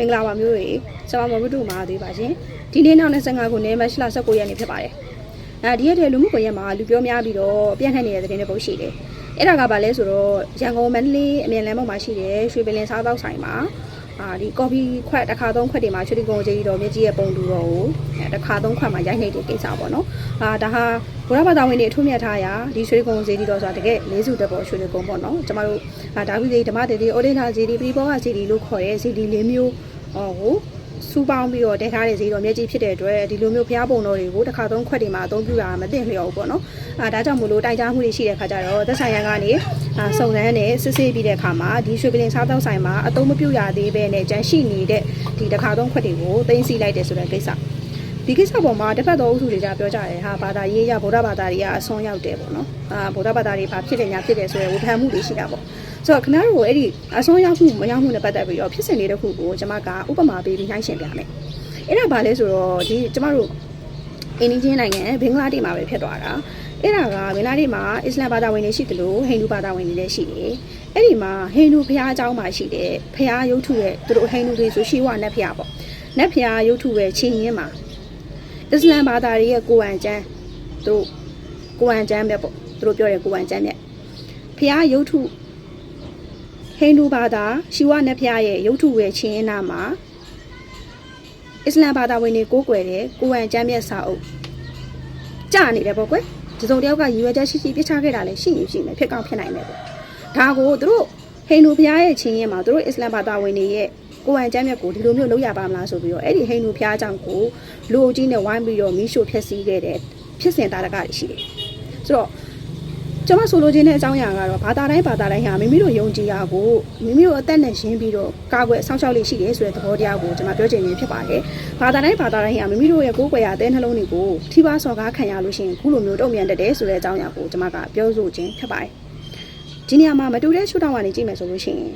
မင်္ဂလာပါမျိုးတွေကျွန်မမဘုဒ္ဓမာသေးပါရှင်ဒီနေ့နောက်25ခုနှစ်မတ်လ19ရက်နေ့ဖြစ်ပါတယ်အဲဒီရက်တည်းလူမှုကွန်ရက်မှာလူပြောများပြီးတော့ပြန့်နှံ့နေတဲ့သတင်းတွေပုံရှိတယ်အဲ့ဒါကဘာလဲဆိုတော့ရန်ကုန်မန္တလေးအမြန်လမ်းပေါ်မှာရှိတဲ့ရွှေပင်လင်စားသောက်ဆိုင်မှာအာဒီကော်ဖီခွက်တစ်ခါသုံးခွက်တွေမှာရွှေတိကုံကြီးတော်မြကြီးရဲ့ပုံတူတော်ကိုအဲတစ်ခါသုံးခွက်မှာရိုက်နေတဲ့ကိစ္စပေါ့နော်အာဒါဟာဘုရားဘာသာဝင်တွေအထုံးမြတ်ထားရာဒီရွှေတိကုံကြီးတော်ဆိုတာတကယ်လေးစုတက်ပေါ်ရွှေတိကုံပေါ့နော်ကျမတို့အာဒါဝိသေဓမ္မတေတိဩဒိဋ္ဌဇီတိပိဘောဂဇီတိလို့ခေါ်တဲ့ဇီတိလေးမျိုး ဟောကိုစူပေါင်းပြီးတော့တဲထားတဲ့ဈေးတော်မြတ်ကြီးဖြစ်တဲ့အတွက်ဒီလိုမျိုးဘုရားပုံတော်တွေကိုတစ်ခါသုံးခွက်တွေမှာအသုံးပြုတာမသိလျော်ဘူးပေါ့နော်အာဒါကြောင့်မို့လို့တိုင်ကြားမှုတွေရှိတဲ့ခါကျတော့သက်ဆိုင်ရာကနေအာစုံစမ်းနဲ့စစ်ဆေးပြီးတဲ့အခါမှာဒီရွှေပလင်စားတောက်ဆိုင်မှာအသုံးမပြုရသေးပဲနဲ့ကြန့်ရှိနေတဲ့ဒီတစ်ခါသုံးခွက်တွေကိုတင်စီလိုက်တယ်ဆိုတဲ့ကိစ္စဒီကိစ္စပေါ်မှာတစ်ဖက်သောအုပ်စုတွေကပြောကြတယ်ဟာဘာသာရေးရဗုဒ္ဓဘာသာတွေကအဆုံးရောက်တယ်ပေါ့နော်အာဗုဒ္ဓဘာသာတွေဘာဖြစ်တယ်ညာဖြစ်တယ်ဆိုရယ်ဝေဖန်မှုတွေရှိတာပေါ့ ဆိုတော့ခင်ဗျားတို့ကိုအဲ့ဒီအဆုံးရောက်မှုမရောက်မှုနဲ့ပတ်သက်ပြီးတော့ဖြစ်စဉ်လေးတစ်ခုကိုကျွန်မကဥပမာပေးပြီးနှိုင်းရှင်ပြမယ်အဲ့ဒါဘာလဲဆိုတော့ဒီကျွန်မတို့အိန္ဒိချင်းနိုင်ငံဘင်္ဂလားဒေ့ရှ်မှာပဲဖြစ်သွားတာအဲ့ဒါကဘင်္ဂလားဒေ့ရှ်မှာအစ္စလာမ်ဘာသာဝင်တွေရှိတယ်လို့ဟိန္ဒူဘာသာဝင်တွေလည်းရှိတယ်အဲ့ဒီမှာဟိန္ဒူဘုရားအကြောင်းမှာရှိတယ်ဘုရားရုပ်ထုရဲ့သူတို့ဟိန္ဒူတွေဆိုရှိဝနတ်ဘုရားပေါ့နတ်ဘုရားရုပ်ထုရဲ့ချင်းရင်းမှာအစ္စလာမ်ဘာသာတွေရဲ့ကိုယ်ဝံကျမ်းသူတို့ကိုယ်ဝံကျမ်းပဲပေါ့သူတို့ပြောတယ်ကိုယ်ဝံကျမ်းနဲ့ဘုရားရုပ်ထု ဟိန္ဒူဘာသာရှိဝနတ်ဘုရားရဲ့ရုပ်ထုရဲ့ချင်းရင်းနာမှာအစ္စလာမ်ဘာသာဝင်တွေကိုးကွယ်တဲ့ကိုယ်ဝံကျမ်းမြတ်စာအုပ်ကြာနေတယ်ပေါ့ကွယ်ဒီစုံတယောက်ကရည်ရွယ်ချက်ရှိရှိပြချခဲ့တာလည်းရှိရင်ရှိမယ်ဖြစ်ကောင်းဖြစ်နိုင်တယ်ပေါ့ဒါကိုသူတို့ဟိန္ဒူဘုရားရဲ့ချင်းရင်းမှာသူတို့အစ္စလာမ်ဘာသာဝင်တွေရဲ့ကိုယ်ဝံကျမ်းမြတ်ကိုဒီလိုမျိုးလုပ်ရပါမလားဆိုပြီးတော့အဲ့ဒီဟိန္ဒူဘုရားကြောင့်ကိုလူအုပ်ကြီးနဲ့ဝိုင်းပြီးတော့မီးရှို့ဖျက်ဆီးခဲ့တဲ့ဖြစ်စဉ်တာရကတွေရှိတယ်ဆိုတော့ ကျွန်မဆိုလိုချင်တဲ့အကြောင်းအရာကတော့ဘာသာတိုင်းဘာသာတိုင်းဟာမိမိတို့ယုံကြည်ရာကိုမိမိတို့အသက်နဲ့ရင်းပြီးတော့ကာကွယ်ဆောက်ရှောက်လေးရှိတယ်ဆိုတဲ့သဘောတရားကိုကျွန်မပြောချင်နေဖြစ်ပါတယ်။ဘာသာတိုင်းဘာသာတိုင်းဟာမိမိတို့ရဲ့ကိုယ်ကွယ်ရာအသေးနှလုံးတွေကိုထိပါစော်ကားခံရလို့ရှိရင်ခုလိုမျိုးတုံ့ပြန်တတ်တယ်ဆိုတဲ့အကြောင်းအရာကိုကျွန်မကပြောဆိုခြင်းဖြစ်ပါတယ်။ဒီနေရာမှာမတူတဲ့ရှုထောင့်ကနေကြည့်မယ်ဆိုလို့ရှိရင်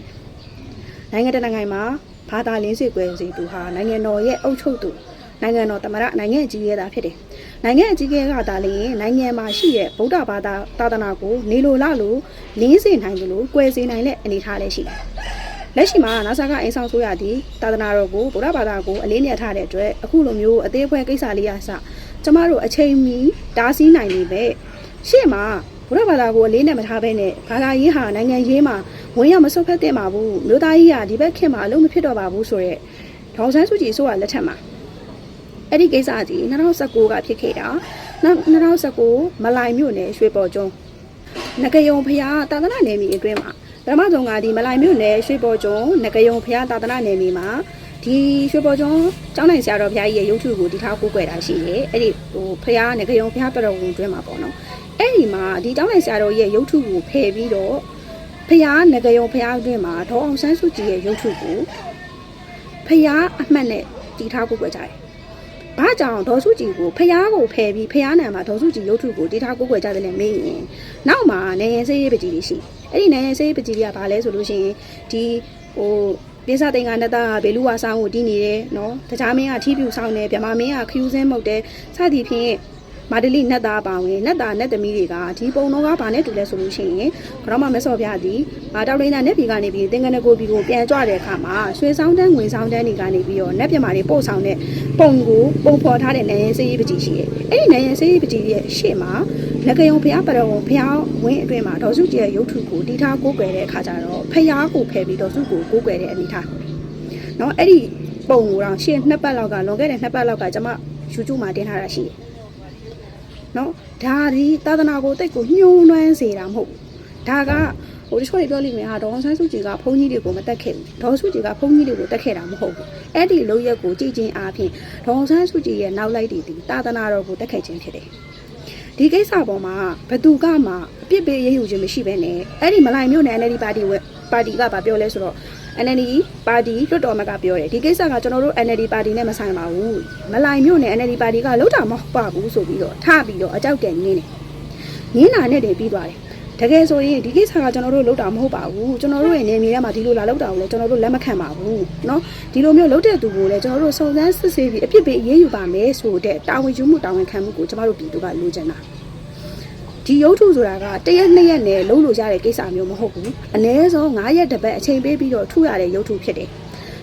နိုင်ငံတကာနိုင်ငံမှာဘာသာလင်းစစ်ကွယ်စီသူဟာနိုင်ငံတော်ရဲ့အုပ်ချုပ်သူနိုင်ငံတော်တမရနိုင်ငံအကြီးအကဲသားဖြစ်တယ်။ နိုင်ငံအကြီးအကဲကသာလျှင်နိုင်ငံမှာရှိတဲ့ဗုဒ္ဓဘာသာသာသနာကိုနေလိုလားလို့လင်းစေနိုင်တယ်လို့ကွယ်စေနိုင်တဲ့အနေအထားလည်းရှိတယ်။လက်ရှိမှာနာဆာကအိမ်ဆောင်ဆိုရသည့်သာသနာတော်ကိုဗုဒ္ဓဘာသာကိုအလေးနက်ထားတဲ့အတွက်အခုလိုမျိုးအသေးအဖွဲကိစ္စလေးရစကျမတို့အချိန်မီတားဆီးနိုင်နေပဲရှေ့မှာဘုရားဘာသာကိုအလေးနဲ့မထားဘဲနဲ့ဘာသာရေးဟာနိုင်ငံရေးမှာဝင်ရမဆုတ်ဖက်တဲ့မှာဘူးမြို့သားကြီးကဒီဘက်ခင်မှာအလုံးမဖြစ်တော့ပါဘူးဆိုတော့ဒေါက်ဆန်းစုကြည်ဆိုရလက်ထက်မှာ အဲ့ဒီကိစ္စကြီး2019ကဖြစ်ခဲ့တာ2019မလိုင်မြို့နယ်ရွှေပေါ်ကျွန်းငကယုံဖျားတာသနာနယ်မြေအတွင်းမှာပထမဆုံးကဒီမလိုင်မြို့နယ်ရွှေပေါ်ကျွန်းငကယုံဖျားတာသနာနယ်မြေမှာဒီရွှေပေါ်ကျွန်းကျောင်းနိုင်ဆရာတော်ဘုရားကြီးရဲ့ရုပ်ထုကိုဒီထားကိုးကွယ်တာရှိတယ်အဲ့ဒီဟိုဖျားငကယုံဖျားတော်ဝင်အတွင်းမှာပေါ့နော်အဲ့ဒီမှာဒီကျောင်းနိုင်ဆရာတော်ရဲ့ရုပ်ထုကိုဖယ်ပြီးတော့ဖျားငကယုံဖျားအတွင်းမှာဒေါအောင်ဆန်းစုကြည်ရဲ့ရုပ်ထုကိုဖျားအမှတ်နဲ့တီထားကိုးကွယ်ကြတယ်။ ဘာကြောင့်ဒေါ်စုကြည်ကိုဖျားကိုဖယ်ပြီးဖျားနံမှာဒေါ်စုကြည်ရုပ်ထုကိုတီထားကိုးကွယ်ကြတယ်လည်းမေးရင်နောက်မှာနေရင်စေးရေးပကြီးတွေရှိအဲ့ဒီနေရင်စေးရေးပကြီးတွေကဘာလဲဆိုလို့ရှိရင်ဒီဟိုပိစာတင်ကနတကဘေလူဝါဆောင်ကိုတီးနေတယ်နော်တခြားမင်းကထီးပြူဆောင်တယ်ဗမာမင်းကခယူးစင်းမုတ်တယ်စသည်ဖြင့် မာဒလိနတ်သားပါဝင်နတ်သားနတ်သမီးတွေကဒီပုံတော့ကဘာနဲ့တူလဲဆိုလို့ရှိရင်ကရောမမက်စော်ပြသည်မာတောက်လိနနတ်ပြည်ကနေပြီးတင်္ဂနကိုပြည်ကိုပြန်ကြွတဲ့အခါမှာရွှေဆောင်တန်းငွေဆောင်တန်းတွေကနေပြီးတော့နတ်ပြည်မာတွေပို့ဆောင်တဲ့ပုံကိုပုံဖော်ထားတဲ့နိုင်ရင်စေးရေးပကြီးရှိတယ်။အဲ့ဒီနိုင်ရင်စေးရေးပကြီးရဲ့ရှေ့မှာလက်ကယုံဘုရားပရဝံဘုရားဝင်းအတွင်မှာဒေါ်စုကြီးရဲ့ရုပ်ထုကိုတီထားကိုးကွယ်တဲ့အခါကျတော့ဖျားကိုဖယ်ပြီးဒေါ်စုကိုကိုးကွယ်တဲ့အနေထား။နော်အဲ့ဒီပုံကိုတော့ရှေ့နှစ်ပတ်လောက်ကလွန်ခဲ့တဲ့နှစ်ပတ်လောက်ကကျွန်မ YouTube မှာတင်ထားတာရှိတယ် နော်ဒါဒီသာသနာကိုတိတ်ကိုညှိုးနှွမ်းစေတာမဟုတ်ဘူးဒါကဟိုတချို့တွေပြောလိမ့်မယ်ဟာဒေါအောင်ဆန်းစုကြည်ကဘုန်းကြီးတွေကိုမတက်ခဲ့ဘူးဒေါအောင်စုကြည်ကဘုန်းကြီးတွေကိုတက်ခဲ့တာမဟုတ်ဘူးအဲ့ဒီလုံရက်ကိုကြည်ချင်းအားဖြင့်ဒေါအောင်ဆန်းစုကြည်ရဲ့နောက်လိုက်တည်တည်သာသနာတော်ကိုတက်ခဲ့ခြင်းဖြစ်တယ်ဒီကိစ္စပေါ်မှာဘသူကမှအပြစ်ပေးရယူခြင်းမရှိဘဲနဲ့အဲ့ဒီမလိုက်မျိုးနဲ့ NLD ပါတီဝက်ပါတီကဗာပြောလဲဆိုတော့ NLD ပါတီလွတ်တော်မကပြောတယ်ဒီကိစ္စကကျွန်တော်တို့ NLD ပါတီနဲ့မဆိုင်ပါဘူးမလိုက်မျိုးနဲ့ NLD ပါတီကလောက်တာမဟုတ်ပါဘူးဆိုပြီးတော့ထပြီးတော့အကြောက်ကန်ငင်းတယ်ငင်းတာနဲ့တည်းပြီးသွားတယ်တကယ်ဆိုရင်ဒီကိစ္စကကျွန်တော်တို့လောက်တာမဟုတ်ပါဘူးကျွန်တော်တို့ရဲ့နေမြေထဲမှာဒီလိုလာလောက်တာကိုလည်းကျွန်တော်တို့လက်မခံပါဘူးเนาะဒီလိုမျိုးလောက်တဲ့သူကိုလည်းကျွန်တော်တို့စုံစမ်းစစ်ဆေးပြီးအပြစ်ပေးအရေးယူပါမယ်ဆိုတဲ့တာဝန်ယူမှုတာဝန်ခံမှုကိုကျွန်တော်တို့ပြည်သူကလိုချင်တာ ဒီရုပ်ထုဆိုတာကတရက်နှစ်ရက်နဲ့လုံးလို့ရတဲ့ကိစ္စမျိုးမဟုတ်ဘူးအ ਨੇ ဆုံး9ရက်တစ်ပတ်အချိန်ပေးပြီးတော့ထုရတဲ့ရုပ်ထုဖြစ်တယ်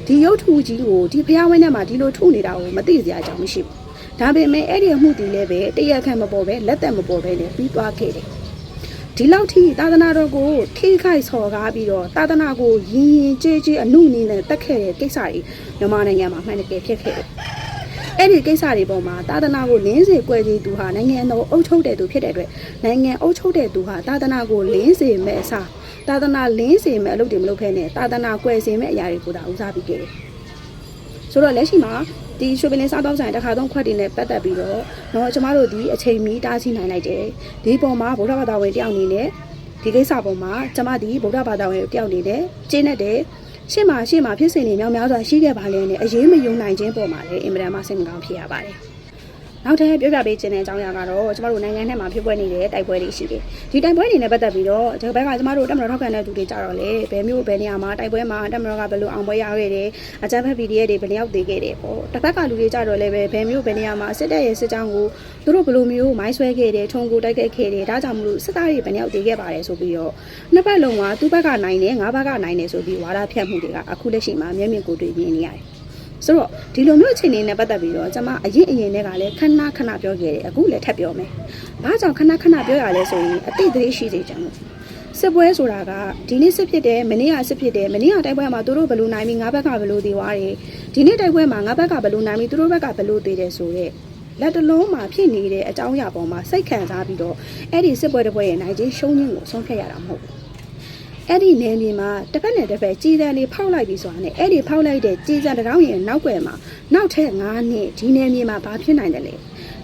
ဒီဒီရုပ်ထုကြီးကိုဒီဖျားဝင်းထဲမှာဒီလိုထုနေတာကိုမသိစရာအကြောင်းမရှိဘူးဒါပေမဲ့အဲ့ဒီအမှုတည်လည်းပဲတရခန့်မပေါ်ပဲလက်သက်မပေါ်ပဲနဲ့ပြီးသွားခဲ့တယ်ဒီလောက်ထိသာသနာတော်ကိုထိခိုက်ဆော်ကားပြီးတော့သာသနာကိုရင်ရင်ကျေးကျေးအမှုနည်းနဲ့တက်ခဲ့တဲ့ကိစ္စတွေမြန်မာနိုင်ငံမှာမှန်တကယ်ဖြစ်ခဲ့တယ် အဲ့ဒီကိစ္စတွေပေါ်မှာသာသနာကိုလင်းစေကွယ်ကြီးသူဟာနိုင်ငံတော်အုပ်ချုပ်တဲ့သူဖြစ်တဲ့အတွက်နိုင်ငံအုပ်ချုပ်တဲ့သူဟာသာသနာကိုလင်းစေမဲ့အစားသာသနာလင်းစေမဲ့အလုပ်တွေမလုပ်ဖဲနဲ့သာသနာကွယ်စေမဲ့အရာတွေကိုသာဦးစားပေးခဲ့တယ်။ဆိုတော့လက်ရှိမှာဒီရွှေပလင်းစားတောင်းဆိုင်တစ်ခါသုံးခွက်တွေနဲ့ပတ်သက်ပြီးတော့တော့ကျမတို့ဒီအချိန်မီတားဆီးနိုင်လိုက်တယ်။ဒီပုံမှာဗုဒ္ဓဘာသာဝင်တယောက်အနေနဲ့ဒီကိစ္စပေါ်မှာကျမဒီဗုဒ္ဓဘာသာဝင်တယောက်အနေနဲ့ကျင်းတဲ့ ရှေ့မှာရှေ့မှာဖြစ်စဉ်တွေများများစွာရှိခဲ့ပါလေနဲ့အရေးမယုံနိုင်ခြင်းပုံမှာလည်းအင်မတန်မှစိတ်မကောင်းဖြစ်ရပါတယ်။ နောက်ထပ်ပြောပြပေးခြင်းတဲ့အကြောင်းအရာကတော့ကျမတို့နိုင်ငံထဲမှာဖြစ်ပွားနေတဲ့တိုက်ပွဲတွေရှိတယ်။ဒီတိုက်ပွဲတွေနဲ့ပတ်သက်ပြီးတော့ဒီဘက်ကကျမတို့တက်မတော်ထောက်ခံတဲ့သူတွေကြတော့လေဘယ်မျိုးဘယ်နေရာမှာတိုက်ပွဲမှာတက်မတော်ကဘယ်လိုအောင်ပွဲရခဲ့တယ်။အကြမ်းဖက် PDF တွေဘယ်နှယောက်သေးခဲ့တယ်ပေါ့။တစ်ဖက်ကလူတွေကြတော့လည်းပဲဘယ်မျိုးဘယ်နေရာမှာစစ်တပ်ရဲ့စစ်ကြောင်းကိုသူတို့ဘယ်လိုမျိုးမိုင်းဆွဲခဲ့တယ်ထုံကိုတိုက်ခိုက်ခဲ့တယ်ဒါကြောင့်မလို့စစ်သားတွေဘယ်နှယောက်သေးခဲ့ပါတယ်ဆိုပြီးတော့နှစ်ဖက်လုံးကသူ့ဘက်ကနိုင်တယ်ငါးဘက်ကနိုင်တယ်ဆိုပြီးဝါဒဖြန့်မှုတွေကအခုလက်ရှိမှာမျက်မြင်ကိုတွေ့မြင်နေရတယ်။ ဆိုတော့ဒီလိုမျိုးအခြေအနေနဲ့ပတ်သက်ပြီးတော့ကျွန်မအရင်အရင်တည်းကလည်းခဏခဏပြောခဲ့တယ်အခုလည်းထပ်ပြောမယ်။ဘာကြောင့်ခဏခဏပြောရလဲဆိုရင်အတိတ်သေးရှိစေချင်လို့စစ်ပွဲဆိုတာကဒီနေ့စစ်ဖြစ်တယ်မနေ့ကစစ်ဖြစ်တယ်မနေ့ကတိုက်ပွဲမှာသူတို့ဘယ်လိုနိုင်ပြီးငါဘက်ကဘယ်လိုသေးသွားတယ်ဒီနေ့တိုက်ပွဲမှာငါဘက်ကဘယ်လိုနိုင်ပြီးသူတို့ဘက်ကဘယ်လိုသေးတယ်ဆိုတော့လက်တလုံးမှာဖြစ်နေတဲ့အကြောင်းအရာပေါ်မှာစိတ်ခံစားပြီးတော့အဲ့ဒီစစ်ပွဲတစ်ပွဲရဲ့နိုင်ခြင်းရှုံးခြင်းကိုဆုံးဖြတ်ရတာမဟုတ်ဘူး အဲ့ဒီနယ်မြေမှာတစ်ဖက်နဲ့တစ်ဖက်ကြီးစံလေးဖောက်လိုက်ပြီးဆိုတာနဲ့အဲ့ဒီဖောက်လိုက်တဲ့ကြီးစံတစ်ကောင်းရဲ့နောက်ွယ်မှာနောက်ထပ်9နှစ်ဒီနယ်မြေမှာဘာဖြစ်နိုင်တယ်လဲ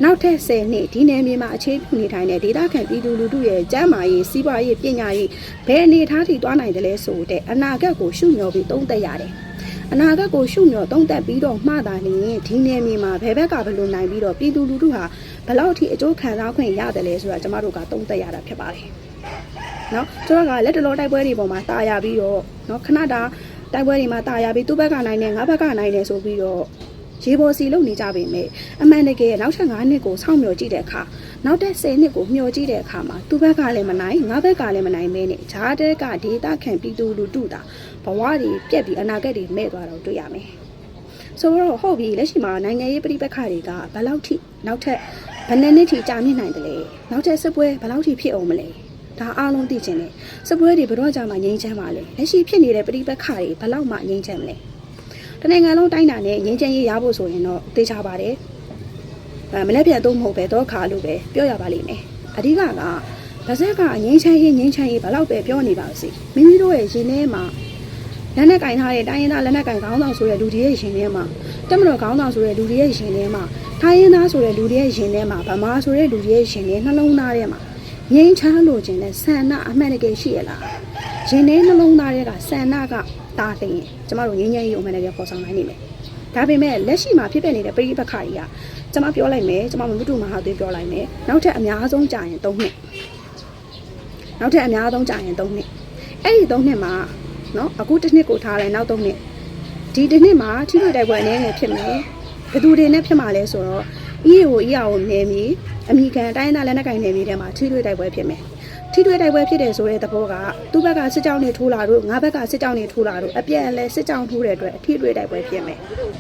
နောက်ထပ်10နှစ်ဒီနယ်မြေမှာအခြေပြုနေထိုင်တဲ့ဒေသခံပြည်သူလူထုရဲ့ကျန်းမာရေးစီးပွားရေးပညာရေးဘယ်အနေအထားထိသွားနိုင်တယ်လဲဆိုတဲ့အနာဂတ်ကိုရှုမျှော်ပြီးသုံးသပ်ရတယ်အနာဂတ်ကိုရှုမျှော်သုံးသပ်ပြီးတော့မှသာလျှင်ဒီနယ်မြေမှာဘယ်ဘက်ကဘယ်လိုနိုင်ပြီးတော့ပြည်သူလူထုဟာဘယ်လောက်ထိအကျိုးခံစားခွင့်ရတယ်လဲဆိုတာကျမတို့ကသုံးသပ်ရတာဖြစ်ပါတယ်။ နော်ကျွန်တော်ကလက်တလောတိုက်ပွဲတွေပေါ်မှာတာယာပြီးတော့နော်ခဏတာတိုက်ပွဲတွေမှာတာယာပြီးသူ့ဘက်ကနိုင်တယ်ငါဘက်ကနိုင်တယ်ဆိုပြီးတော့ရေပေါ်စီလုံနေကြပေမဲ့အမှန်တကယ်နောက်ထပ်9နှစ်ကိုစောင့်မျှော်ကြည့်တဲ့အခါနောက်တဲ့10နှစ်ကိုမျှော်ကြည့်တဲ့အခါမှာသူ့ဘက်ကလည်းမနိုင်ငါဘက်ကလည်းမနိုင်မဲနဲ့ဂျားတဲကဒေတာခံပြည်သူလူထုတာဘဝတွေပြက်ပြီးအနာဂတ်တွေမဲ့သွားတော့တွေ့ရမယ်ဆိုတော့ဟုတ်ပြီလက်ရှိမှာနိုင်ငံရေးပြည်ပခါတွေကဘယ်လောက်ထိနောက်ထပ်ဘယ်နှစ်နှစ်ထိကြာမြင့်နိုင်တယ်လဲနောက်ထပ်စစ်ပွဲဘယ်လောက်ထိဖြစ်အောင်မလဲ ဒါအားလုံးသိချင်တယ်စစ်ပွဲတွေဘယ်တော့ကြာမှငြိမ်းချမ်းပါလဲလက်ရှိဖြစ်နေတဲ့ပြည်ပခါတွေဘယ်လောက်မှငြိမ်းချမ်းမလဲတနိုင်ငံလုံးတိုင်းတာနဲ့ငြိမ်းချမ်းရေးရဖို့ဆိုရင်တော့သိချပါတယ်အဲမလက်ပြတ်သုံးမဟုတ်ပဲတော့ခါလို့ပဲပြောရပါလိမ့်မယ်အဓိကကဗဇက်ကငြိမ်းချမ်းရေးငြိမ်းချမ်းရေးဘယ်လောက်ပဲပြောနေပါစေမိမိတို့ရဲ့ရင်ထဲမှာလက်နဲ့ကင်ထားတဲ့တိုင်းရင်းသားလက်နဲ့ကင်ခေါင်းဆောင်ဆိုတဲ့လူတွေရဲ့ရင်ထဲမှာတက်မတော်ခေါင်းဆောင်ဆိုတဲ့လူတွေရဲ့ရင်ထဲမှာထိုင်းရင်းသားဆိုတဲ့လူတွေရဲ့ရင်ထဲမှာဗမာဆိုတဲ့လူတွေရဲ့ရင်ထဲနှလုံးသားထဲမှာ ငြိမ်းချမ်းလိုချင်တဲ့ဆန္ဒအမှန်တကယ်ရှိရလားရင်ထဲနှလုံးသားတွေကဆန္ဒကတာသိရင်ကျမတို့ငြိမ်းချမ်းရေးအမှန်တကယ်ပေါ်ဆောင်နိုင်နေမယ်ဒါပေမဲ့လက်ရှိမှာဖြစ်ပျက်နေတဲ့ပြည်ပခါကြီးကကျမပြောလိုက်မယ်ကျမမမှုတူမဟာသွေးပြောလိုက်မယ်နောက်ထပ်အများဆုံးကြာရင်၃နှစ်နောက်ထပ်အများဆုံးကြာရင်၃နှစ်အဲ့ဒီ၃နှစ်မှာနော်အခုတစ်နှစ်ကိုထားလိုက်နောက်၃နှစ်ဒီတစ်နှစ်မှာထိတွေ့တိုက်ပွဲအနေနဲ့ဖြစ်မယ်ဘယ်သူတွေနဲ့ဖြစ်မှာလဲဆိုတော့ EAO EAO နယ်မြေ အမိကန်တိုင်းသားလက်နက်ကင်နယ်မြေထဲမှာထိတွေ့တိုက်ပွဲဖြစ်မယ်ထိတွေ့တိုက်ပွဲဖြစ်တယ်ဆိုတဲ့သဘောကသူ့ဘက်ကစစ်ကြောင်းတွေထိုးလာတို့ငါဘက်ကစစ်ကြောင်းတွေထိုးလာတို့အပြက်အလဲစစ်ကြောင်းထိုးတဲ့အတွက်အထိတွေ့တိုက်ပွဲဖြစ်မယ်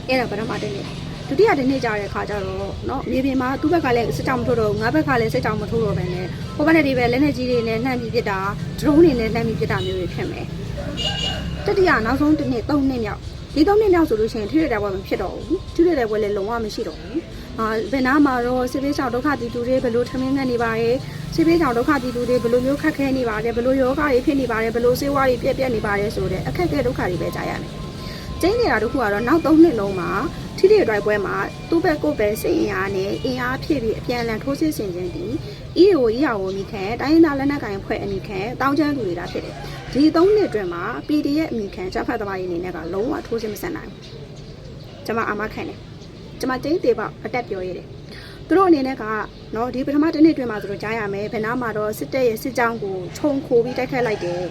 အဲ့ဒါပထမတစ်နေ့ဒုတိယတစ်နေ့ကြာတဲ့အခါကျတော့เนาะမြေပြင်မှာသူ့ဘက်ကလည်းစစ်ကြောင်းမထိုးတော့ငါဘက်ကလည်းစစ်ကြောင်းမထိုးတော့ဘဲနဲ့ဟိုဘက်နဲ့ဒီဘက်လက်နက်ကြီးတွေနဲ့နှမ်းပြီးပစ်တာဒရုန်းတွေနဲ့နှမ်းပြီးပစ်တာမျိုးတွေဖြစ်မယ်တတိယနောက်ဆုံးတစ်နေ့၃နှစ်မြောက်ဒီ၃နှစ်မြောက်ဆိုလို့ရှိရင်ထိတွေ့တိုက်ပွဲမဖြစ်တော့ဘူးထိတွေ့တိုက်ပွဲလည်းလုံးဝမရှိတော့ဘူးအာ ဗင်နာမှာတော့စစ်ပေးဆောင်ဒုက္ခတီတူတွေဘယ်လိုထမင်းငတ်နေပါရဲစစ်ပေးဆောင်ဒုက္ခတီတူတွေဘယ်လိုမျိုးခက်ခဲနေပါလဲဘယ်လိုယောဂတွေဖြစ်နေပါလဲဘယ်လိုဆေးဝါးတွေပြက်ပြက်နေပါလဲဆိုတဲ့အခက်အခဲဒုက္ခတွေပဲကြားရမယ်ကျင်းနေတာတို့ခုကတော့နောက်၃နှစ်လုံးမှာထိတိတိုက်ပွဲမှာသူ့ဘက်ကိုပဲစိတ်အင်အားနဲ့အင်အားဖြည့်ပြီးအပြန်အလှန်ထိုးစစ်ဆင်ခြင်းတည် EAO EAO မိခံတိုင်းရင်းသားလက်နက်ကိုင်ဖွဲ့အမိခံတောင်းချမ်းသူတွေဒါဖြစ်တယ်ဒီ၃နှစ်အတွင်းမှာ PDF အမိခံချက်ဖတ်သမားတွေအနေနဲ့ကလုံးဝထိုးစစ်မဆန်နိုင်ဘူးကျွန်မအာမခံတယ် ကျွန်မကျင်းသေးပေါ့အတက်ပြောရတယ်သူတို့အနေနဲ့ကနော်ဒီပထမတစ်နှစ်အတွင်းမှာသူတို့ကြားရမယ်ဘယ်နာမှာတော့စစ်တပ်ရဲ့စစ်ကြောင်းကိုခြုံခိုပြီးတိုက်ခတ်လိုက်တယ်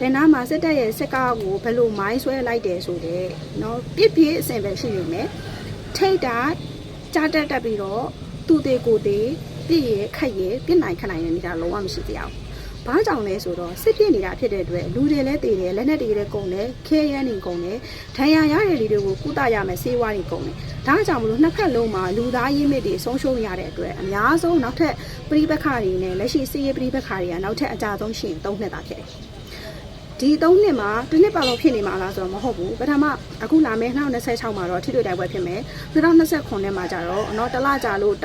ဘယ်နာမှာစစ်တပ်ရဲ့စစ်ကားကိုဘယ်လိုမိုင်းဆွဲလိုက်တယ်ဆိုတဲ့နော်ပြစ်ပြစ်အစဉ်ပဲရှိနေမယ်ထိတ်တာကြားတက်တက်ပြီးတော့သူ့သေးကိုသေးပြည့်ရခက်ရပြစ်နိုင်ခက်နိုင်နေတဲ့နေတာလုံးဝမရှိသေးဘူး ဘာကြောင့်လဲဆိုတော့စစ်ဖြစ်နေတာဖြစ်တဲ့အတွက်လူတွေလည်းတည်တယ်လက်နက်တွေလည်းကုန်တယ်ခဲရမ်းနေကုန်တယ်ဒဏ်ရာရတဲ့လူတွေကိုကုသရမယ်ဆေးဝါးတွေကုန်တယ်ဒါကြောင့်မလို့နှစ်ဖက်လုံးမှာလူသားရင်းမြစ်တွေဆုံးရှုံးရတဲ့အတွက်အများဆုံးနောက်ထပ်ပြိပခါတွေနဲ့လက်ရှိစီးရေးပြိပခါတွေကနောက်ထပ်အကြဆုံးရှိရင်၃နှစ်တာဖြစ်တယ်ဒီ၃နှစ်မှာတစ်နှစ်ပါတော့ဖြစ်နေမှာလားဆိုတော့မဟုတ်ဘူးပထမ အခုလာမယ့်2026မှာတော့ထိတွေ့တိုက်ပွဲဖြစ်မယ်2029နဲ့မှာကြတော့เนาะတစ်လကြာလို့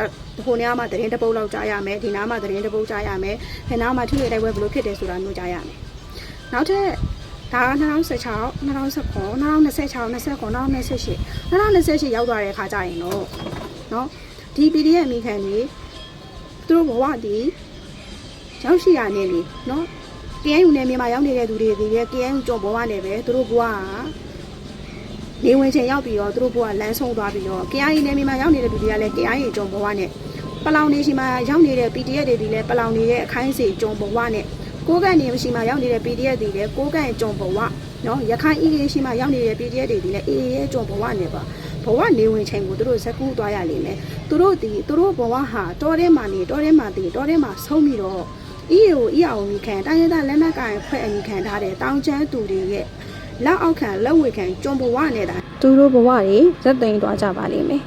ဟိုနေရာမှာသတင်းတပုတ်လောက်ကြားရမယ်ဒီနားမှာသတင်းတပုတ်ကြားရမယ်ဒီနားမှာထိတွေ့တိုက်ပွဲဘယ်လိုဖြစ်တယ်ဆိုတာမျိုးကြားရမယ်နောက်ထပ်ဒါက2016 2019 2026 29 2028 2028ရောက်သွားတဲ့အခါကျရင်တော့เนาะဒီ PDF မိခံတွေသူတို့ဘဝတည်ရောက်ရှိရနေပြီเนาะ KNU နယ်မြေမှာရောက်နေတဲ့သူတွေဒီရဲ့ KNU ကြော်ဘဝနဲ့ပဲသူတို့ဘဝက နေဝင်ချိန်ရောက်ပြီးတော့သူတို့ဘဝလမ်းဆုံးသွားပြီးတော့ KNU နယ်မြေမှာရောက်နေတဲ့လူတွေကလည်း KNU ကြော်ဘဝနဲ့ပလောင်နေရှိမှာရောက်နေတဲ့ PDF တွေဒီလည်းပလောင်နေရဲ့အခိုင်းစီကြော်ဘဝနဲ့ကိုးကန်နေရှိမှာရောက်နေတဲ့ PDF တွေလည်းကိုးကန်ကြော်ဘဝနော်ရခိုင် EA ရှိမှာရောက်နေတဲ့ PDF တွေဒီလည်း EA ရဲ့ကြော်ဘဝနဲ့ပါဘဝနေဝင်ချိန်ကိုသူတို့ဇက်ကူးသွားရလိမ့်မယ်သူတို့ဒီသူတို့ဘဝဟာတောထဲမှာနေတောထဲမှာတည်တောထဲမှာဆုံးပြီးတော့ EAO EAO မိခံတိုင်းရင်းသားလက်နက်ကိုင်ဖွဲ့အမိခံထားတဲ့တောင်ကျမ်းသူတွေရဲ့ လက်အောက်ခံလက်ဝေခံကြုံဘဝနဲ့တာသူတို့ဘဝတွေဇက်သိမ်းသွားကြပါလိမ့်မယ်